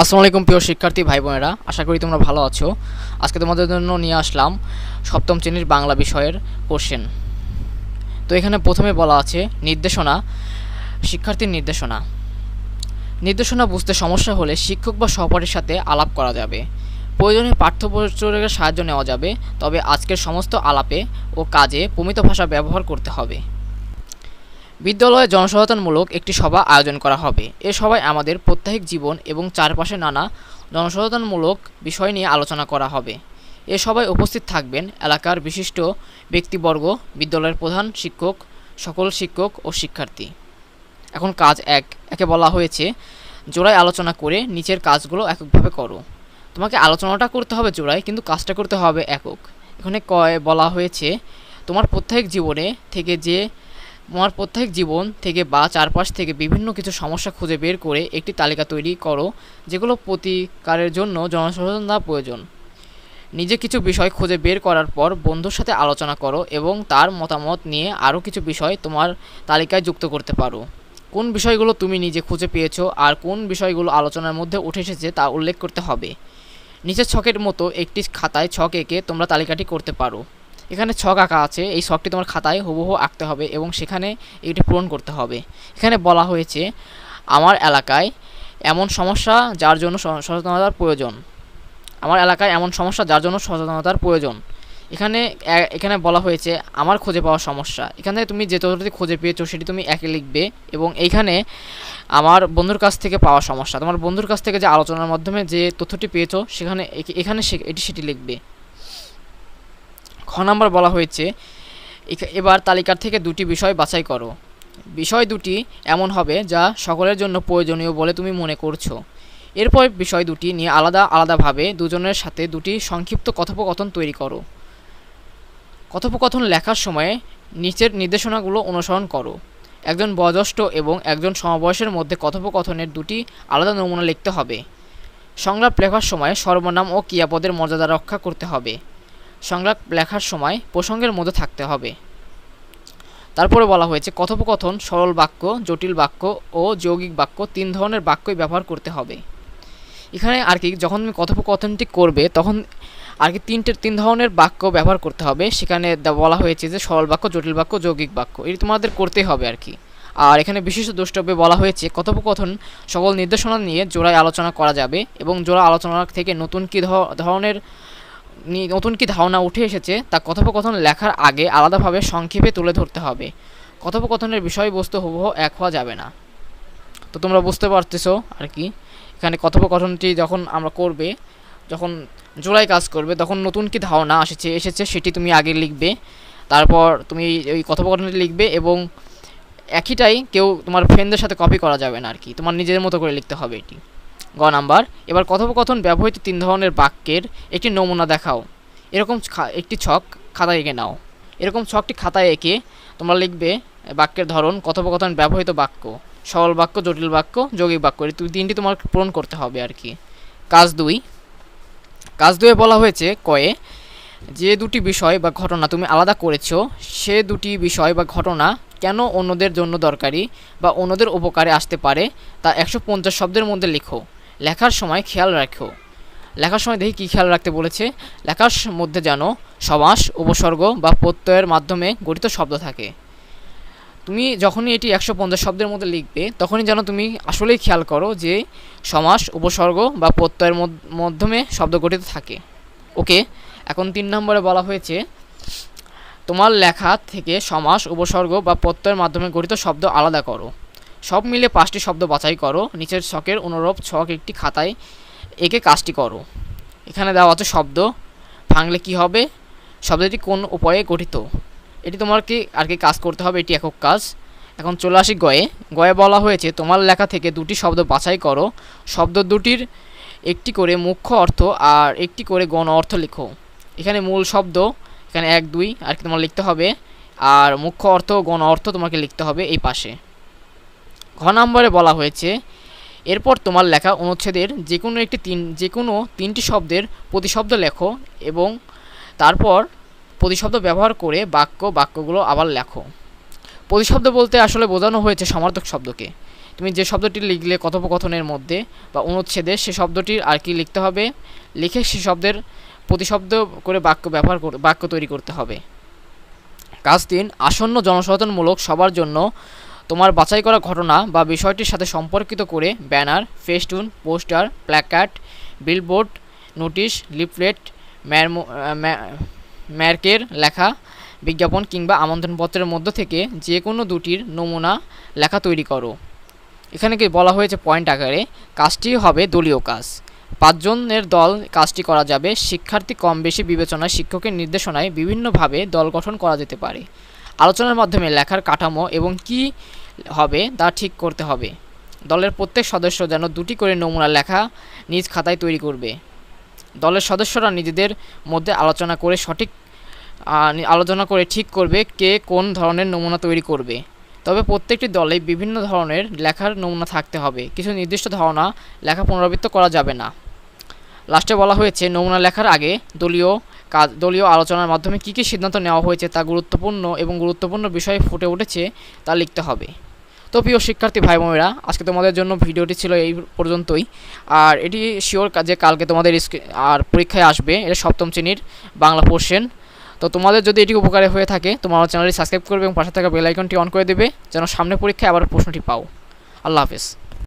আসসালামু আলাইকুম প্রিয় শিক্ষার্থী ভাই বোনেরা, আশা করি তোমরা ভালো আছো। আজকে তোমাদের জন্য নিয়ে আসলাম সপ্তম শ্রেণির বাংলা বিষয়ের কোশ্চেন তো এখানে প্রথমে বলা আছে, নির্দেশনা, শিক্ষার্থীর নির্দেশনা। নির্দেশনা বুঝতে সমস্যা হলে শিক্ষক বা সহপাঠীর সাথে আলাপ করা যাবে। প্রয়োজনে পাঠ্যপুস্তকের সাহায্য নেওয়া যাবে, তবে আজকের সমস্ত আলাপে ও কাজে প্রমিত ভাষা ব্যবহার করতে হবে। বিদ্যালয়ে জনসচেতনমূলক একটি সভা আয়োজন করা হবে। এ সভায় আমাদের প্রত্যাহিক জীবন এবং চারপাশে নানা জনসচেতনমূলক বিষয় নিয়ে আলোচনা করা হবে। এ সভায় উপস্থিত থাকবেন এলাকার বিশিষ্ট ব্যক্তিবর্গ, বিদ্যালয়ের প্রধান শিক্ষক, সকল শিক্ষক ও শিক্ষার্থী। এখন কাজ এক, একে বলা হয়েছে, জোড়ায় আলোচনা করে নিচের কাজগুলো এককভাবে করো। তোমাকে আলোচনাটা করতে হবে জোড়ায়, কিন্তু কাজটা করতে হবে একক। এখানে কয় বলা হয়েছে, তোমার প্রত্যেক জীবনে থেকে যে তোমার প্রত্যেক জীবন থেকে বা চারপাশ থেকে বিভিন্ন কিছু সমস্যা খুঁজে বের করে একটি তালিকা তৈরি করো, যেগুলো প্রতিকারের জন্য জনসচেতনতা প্রয়োজন। নিজে কিছু বিষয় খুঁজে বের করার পর বন্ধুর সাথে আলোচনা করো এবং তার মতামত নিয়ে আরও কিছু বিষয় তোমার তালিকায় যুক্ত করতে পারো। কোন বিষয়গুলো তুমি নিজে খুঁজে পেয়েছ আর কোন বিষয়গুলো আলোচনার মধ্যে উঠে এসেছে তা উল্লেখ করতে হবে। নিচের ছকের মতো একটি খাতায় ছক এঁকে তোমরা তালিকাটি করতে পারো। এখানে ছক আঁকা আছে। এই ছকটি তোমার খাতায় হুবহু আঁকতে হবে এবং সেখানে এটি পূরণ করতে হবে। এখানে বলা হয়েছে, আমার এলাকায় এমন সমস্যা যার জন্য সচেতনতার প্রয়োজন। আমার এলাকায় এমন সমস্যা যার জন্য সচেতনতার প্রয়োজন। এখানে এখানে বলা হয়েছে, আমার খুঁজে পাওয়া সমস্যা। এখানে তুমি যে তথ্যটি খুঁজে পেয়েছ সেটি তুমি একে লিখবে এবং এইখানে আমার বন্ধুর কাছ থেকে পাওয়া সমস্যা। তোমার বন্ধুর কাছ থেকে যে আলোচনার মাধ্যমে যে তথ্যটি পেয়েছ, সেখানে এখানে এটি সেটি লিখবে। নাম্বার বলা হয়েছে এবার তালিকার থেকে দুটি বিষয় বাছাই করো। বিষয় দুটি এমন হবে যা সকলের জন্য প্রয়োজনীয় বলে তুমি মনে করছ। এরপর বিষয় দুটি নিয়ে আলাদা আলাদাভাবে দুজনের সাথে দুটি সংক্ষিপ্ত কথোপকথন তৈরি করো। কথোপকথন লেখার সময়ে নিচের নির্দেশনাগুলো অনুসরণ করো। একজন বয়োজ্যেষ্ঠ এবং একজন সমবয়সের মধ্যে কথোপকথনের দুটি আলাদা নমুনা লিখতে হবে। সংলাপ লেখার সময় সর্বনাম ও ক্রিয়াপদের মর্যাদা রক্ষা করতে হবে। সংলাপ লেখার সময় প্রসঙ্গের মধ্যে থাকতে হবে। তারপরে বলা হয়েছে, কথোপকথন, সরল বাক্য, জটিল বাক্য ও যৌগিক বাক্য তিন ধরনের বাক্যই ব্যবহার করতে হবে। এখানে আর কি, যখন তুমি কথোপকথনটি করবে, তখন আর কি তিনটে, তিন ধরনের বাক্য ব্যবহার করতে হবে। সেখানে বলা হয়েছে যে, সরল বাক্য, জটিল বাক্য, যৌগিক বাক্য, এটি তোমাদের করতেই হবে আর কি। আর এখানে বিশিষ্ট দ্রষ্টব্যে বলা হয়েছে, কথোপকথন সকল নির্দেশনা নিয়ে জোড়ায় আলোচনা করা যাবে এবং জোড়া আলোচনা থেকে নতুন কী ধরনের নতুন কি ধারণা উঠে এসেছে, তা কথোপকথন লেখার আগে আলাদাভাবে সংক্ষেপে তুলে ধরতে হবে। কথোপকথনের বিষয়বস্তু হুবহু এক হওয়া যাবে না। তো তোমরা বুঝতে পারতেছো আর কি? এখানে কথোপকথনটি যখন আমরা করবে, যখন জোড়ায় কাজ করবে, তখন নতুন কি ধারণা এসেছে এসেছে সেটি তুমি আগে লিখবে। তারপর তুমি ওই কথোপকথনটি লিখবে এবং একইটাই কেউ তোমার ফ্রেন্ডদের সাথে কপি করা যাবে না আর কি। তোমার নিজের মতো করে লিখতে হবে এটি। গ নাম্বার, এবার কথোপকথন ব্যবহৃত তিন ধরনের বাক্যের একটি নমুনা দেখাও। এরকম একটি ছক খাতায় এঁকে নাও। এরকম ছকটি খাতায় এঁকে তোমরা লিখবে বাক্যের ধরন, কথোপকথন ব্যবহৃত বাক্য, সরল বাক্য, জটিল বাক্য, যৌগিক বাক্য। এই তিনটি তোমার পূরণ করতে হবে আর কি। কাজ দুই, কাজ দুয়ে বলা হয়েছে কয়ে, যে দুটি বিষয় বা ঘটনা তুমি আলাদা করেছ, সে দুটি বিষয় বা ঘটনা কেন অন্যদের জন্য দরকারি বা অন্যদের উপকারে আসতে পারে তা একশো পঞ্চাশ শব্দের মধ্যে লেখো। লেখার সময় খেয়াল রাখো। লেখার সময় দেখি কী খেয়াল রাখতে বলেছে? লেখার মধ্যে যেন সমাস, উপসর্গ বা প্রত্যয়ের মাধ্যমে গঠিত শব্দ থাকে। তুমি যখনই এটি একশো পঞ্চাশ শব্দের মধ্যে লিখবে, তখনই যেন তুমি আসলেই খেয়াল করো যে সমাস, উপসর্গ বা প্রত্যয়ের মধ্য- মাধ্যমে শব্দ গঠিত থাকে। ওকে, এখন তিন নম্বরে বলা হয়েছে তোমার লেখা থেকে সমাস, উপসর্গ বা প্রত্যয়ের মাধ্যমে গঠিত শব্দ আলাদা করো। সব মিলে পাঁচটি শব্দ বাছাই করো। নিচের ছকের অনুরূপ ছক একটি খাতায় একে কাজটি করো। এখানে দেওয়া আছে শব্দ। ভাঙলে কি হবে? শব্দটি কোন উপায়ে গঠিত? এটি তোমার কি আর কি কাজ করতে হবে, এটি একক কাজ। এখন চলে আসি গয়ে। গয়ে বলা হয়েছে, তোমার লেখা থেকে দুটি শব্দ বাছাই করো। শব্দ দুটির একটি করে মুখ্য অর্থ আর একটি করে গণ অর্থ লিখো। এখানে মূল শব্দ এখানে এক, দুই, আর কি তোমার লিখতে হবে। আর মুখ্য অর্থ গণ অর্থ তোমাকে লিখতে হবে এই পাশে। ঘ নম্বরে বলা হয়েছে, এরপর তোমার লেখা অনুচ্ছেদের যে কোনো একটি তিন যে কোনো তিনটি শব্দের প্রতিশব্দ লেখো এবং তারপর প্রতিশব্দ ব্যবহার করে বাক্য, বাক্যগুলো আবার লেখো। প্রতিশব্দ বলতে আসলে বোঝানো হয়েছে সমার্থক শব্দকে। তুমি যে শব্দটি লিখলে কথোপকথনের মধ্যে বা অনুচ্ছেদে সে শব্দটির আর কি লিখতে হবে, লিখে সে শব্দের প্রতিশব্দ করে বাক্য ব্যবহার বাক্য তৈরি করতে হবে। কাজ তিন, আসন্ন জনসচেতনমূলক সবার জন্য তোমার বাছাই করা ঘটনা বা বিষয়টির সাথে সম্পর্কিত করে banner, festoon, poster, placard, billboard, notice, leaflet ম্যার্কের লেখা, বিজ্ঞাপন কিংবা আমন্ত্রণপত্রের মধ্য থেকে যে কোনো দুটির নমুনা লেখা তৈরি করো। এখানে কি বলা হয়েছে পয়েন্ট আকারে? কাজটি হবে দলীয় কাজ। পাঁচজনের দল কাজটি করা যাবে। শিক্ষার্থী কম বেশি বিবেচনায় শিক্ষকের নির্দেশনায় বিভিন্নভাবে দল গঠন করা যেতে পারে। আলোচনার মাধ্যমে লেখার কাঠামো এবং কি হবে তা ঠিক করতে হবে। দলের প্রত্যেক সদস্য যেন দুটি করে নমুনা লেখা নিজ খাতায় তৈরি করবে। দলের সদস্যরা নিজেদের মধ্যে আলোচনা করে সঠিক আলোচনা করে ঠিক করবে কে কোন ধরনের নমুনা তৈরি করবে। তবে প্রত্যেকটি দলে বিভিন্ন ধরনের লেখার নমুনা থাকতে হবে। কিছু নির্দিষ্ট ধারণা লেখা পুনরাবৃত্ত করা যাবে না। লাস্টে বলা হয়েছে, নমুনা লেখার আগে দলীয় কাজ, দলীয় আলোচনার মাধ্যমে কী কী সিদ্ধান্ত নেওয়া হয়েছে তা গুরুত্বপূর্ণ এবং গুরুত্বপূর্ণ বিষয়ে ফুটে উঠেছে তা লিখতে হবে। তো প্রিয় শিক্ষার্থী ভাই বোনেরা আজকে তোমাদের জন্য ভিডিওটি ছিল এই পর্যন্তই। আর এটি শিওর যে কালকে তোমাদের আর পরীক্ষায় আসবে, এটা সপ্তম শ্রেণির বাংলা পোর্শন তো তোমাদের যদি এটি উপকারে হয়ে থাকে তোমার চ্যানেলটি সাবস্ক্রাইব করবে এবং পাশে থাকা বেল আইকনটি অন করে দেবে, যেন সামনে পরীক্ষায় আবার প্রশ্নটি পাও। আল্লাহ হাফেজ।